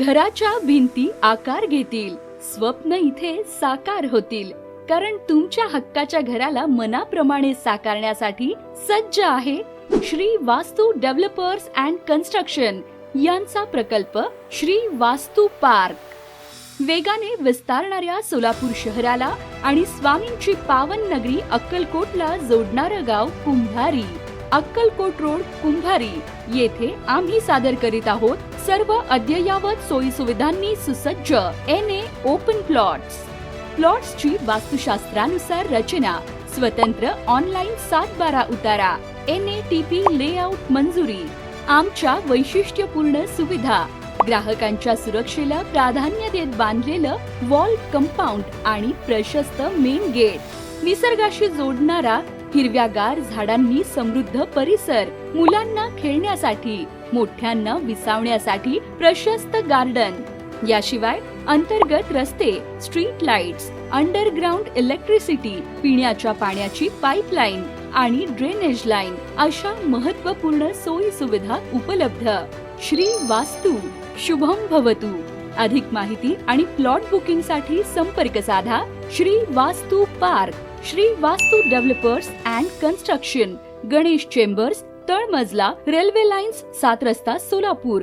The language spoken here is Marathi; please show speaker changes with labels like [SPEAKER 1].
[SPEAKER 1] घराच्या भिंती आकार घेतील. स्वप्न इथे साकार होतील. कारण तुमच्या हक्काच्या घराला मनाप्रमाणे साकारण्यासाठी सज्ज आहे Shri Vastu developers and construction यांचा प्रकल्प श्री वास्तू पार्क. वेगाने विस्तारणाऱ्या सोलापूर शहराला आणि स्वामींची पावन नगरी अक्कलकोटला जोडणारं गाव कुंभारी. अक्कलकोट रोड कुंभारी. येथे आम्ही सादर करीत आहोत सर्व अद्ययावत सोयी सुविधांनी सुसज्ज एन ए ओपन प्लॉट्स प्लॉट्सची वास्तुशास्त्रानुसार रचना स्वतंत्र ऑनलाईन सात बारा उतारा N A T P layout मंजुरी आमच्या वैशिष्ट्यपूर्ण सुविधा ग्राहकांच्या सुरक्षेला प्राधान्य देत बांधलेलं वॉल कंपाऊंड आणि प्रशस्त मेन गेट निसर्गाशी जोडणारा हिरव्यागार झाडांनी समृद्ध परिसर मुलांना खेळण्यासाठी मोठ्यांना विसावण्यासाठी प्रशस्त गार्डन. याशिवाय अंतर्गत रस्ते स्ट्रीट लाईट्स अंडरग्राउंड इलेक्ट्रिसिटी पिण्याच्या पाण्याची पाईपलाईन आणि ड्रेनेज लाईन अशा महत्त्वपूर्ण सोयी सुविधा उपलब्ध. श्री वास्तू शुभम भवतु. अधिक माहिती आणि प्लॉट बुकिंगसाठी संपर्क साधा Shri Vastu park. Shri Vastu developers and construction Ganesh chambers तळमजला रेल्वे लाईन्स सात रस्ता सोलापूर.